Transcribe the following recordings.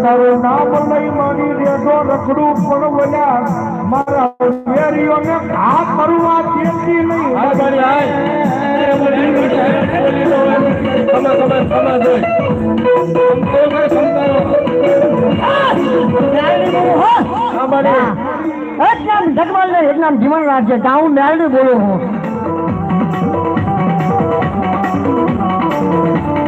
તારું એક નામ જગવાલ ને એક નામ જીવન રાજ્ય ગાઉં ડાયરી બોલું હું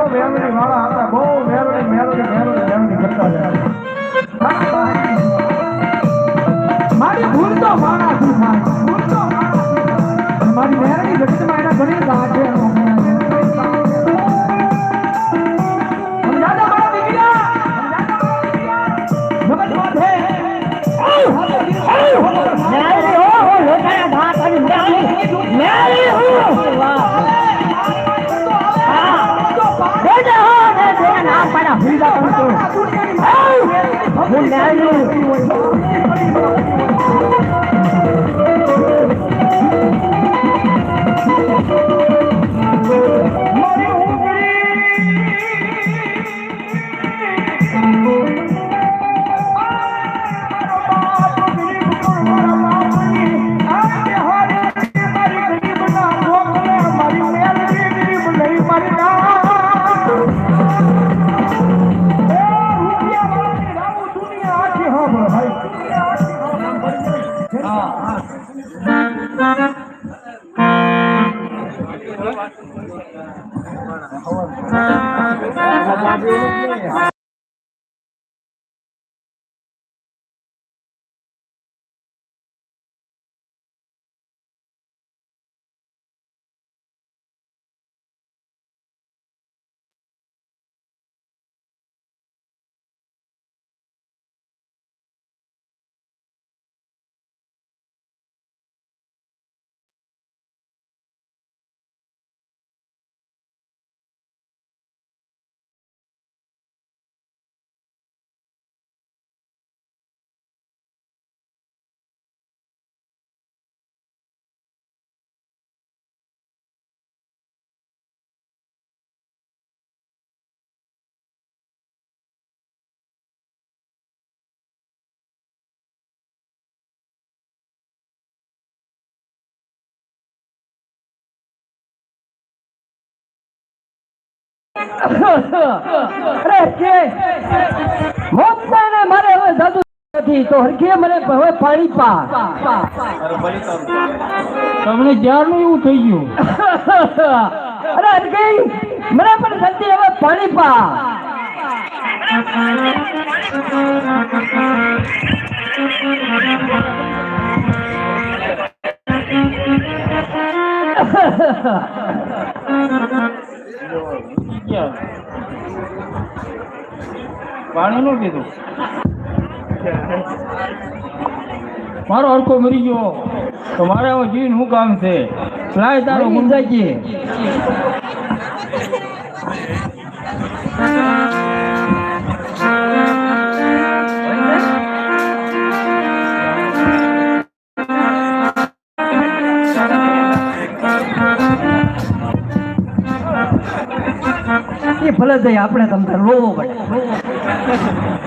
કરાવે જો મેળવી વાળા હતા, બહુ મેળવી મેળવી મેળવી મેળવી કરતા હતા. મારી ભૂલ તો મારા ่ะ અરે કે મોકતાને મારે હવે દાદુ નથી. તો હરખે મને હવે પાણી પા તમને ક્યારનું એવું થઈ ગયું. અરે હરખે મને પણ જલ્દી હવે પાણી પા ક્યાં? પાણી નું કીધું. મારો હરકો મરી ગયો. તો મારે હવે જીન શું કામ છે? લાય તારો મુંજાજી ભલે જઈ આપણે તમને રોવો પડે.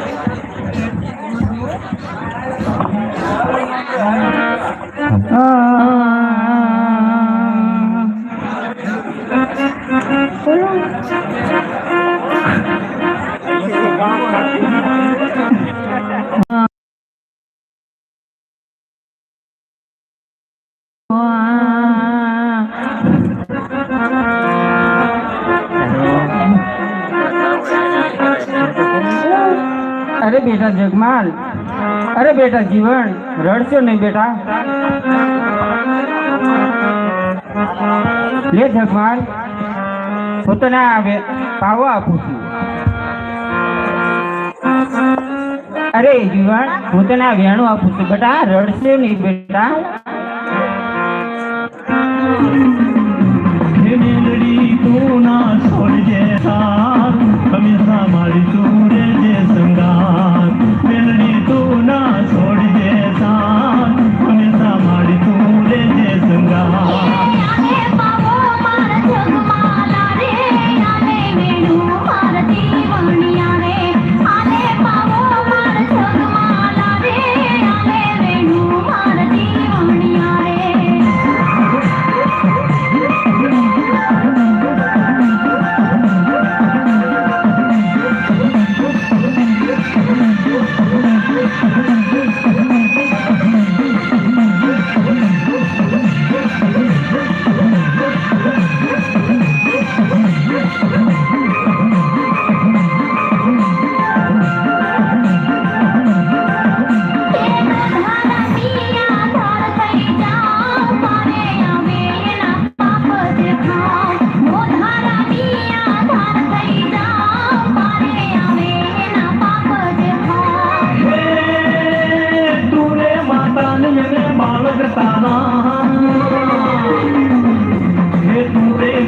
બેટા જગમાલ. અરે બેટા જીવન, રડશો નહીં બેટા. લે જગમાલ, હું તને આવે પાવો આપું છું. અરે જીવન, હું તને આ વેણું આપું છું. બેટા, રડશે નહીં બેટા. ના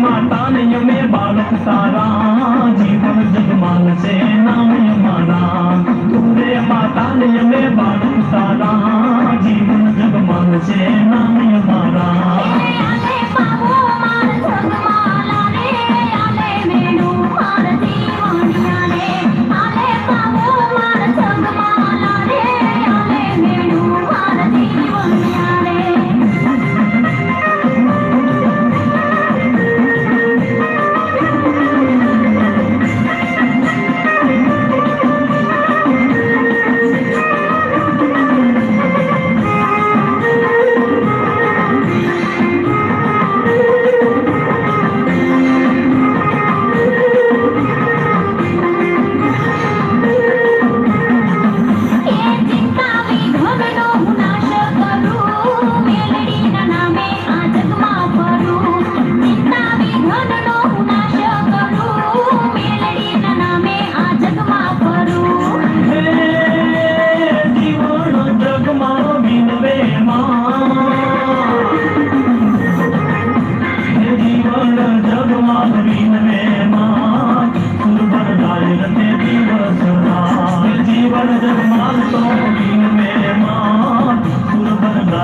માતા ને અમે બાળક તારા જીવન જગમાલ છે નામ મારા તુરે માતા ને અમે બાળક તારા જીવન જગમાલ છે નામ મારા.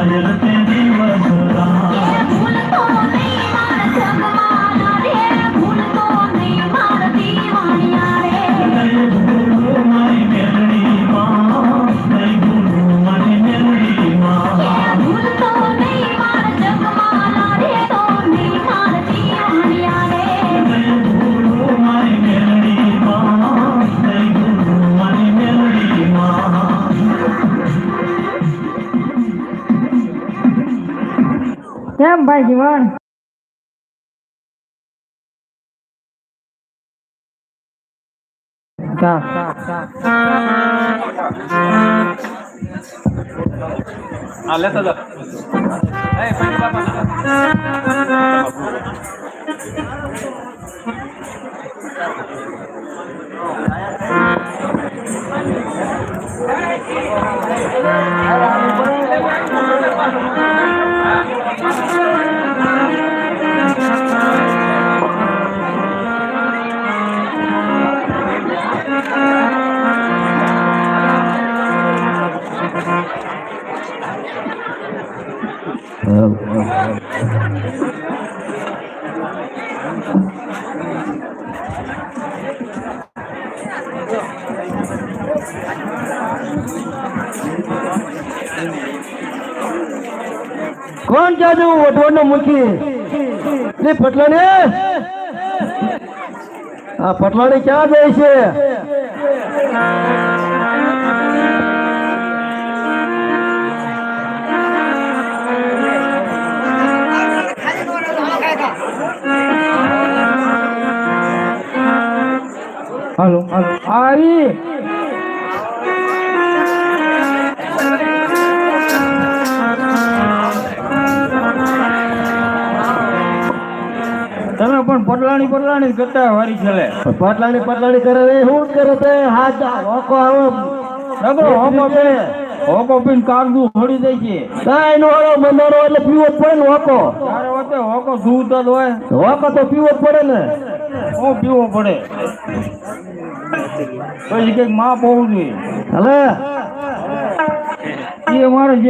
Hallelujah. bye gimana? Jimon. Tak, tak. Ah, lihat. Hei. કોણ જાજુ વઢવણ નો મુખી? ને પટલાને આ પટલાને ક્યાં જાય છે? હાલો હાલો. આવી તમે પણ પટલાણી પટલાણી કરતા વારી ખેલે પટલાણી પટલાણી કરે એ શું કરે તે હાથ હોકો આવો. નકરો હોકો પે હોકો પીને કાગદું છોડી દે છે. કાંઈ નો હળો મંદારો એટલે પીવો જ પડે ને હોકો. તારે વચ્ચે હોકો ધૂવતો જ હોય. હોકો તો પીવો જ પડે ને. ઓ પીવો પડે. પછી કંઈક માપ હોવું જોઈએ. હલે? એ મારે જે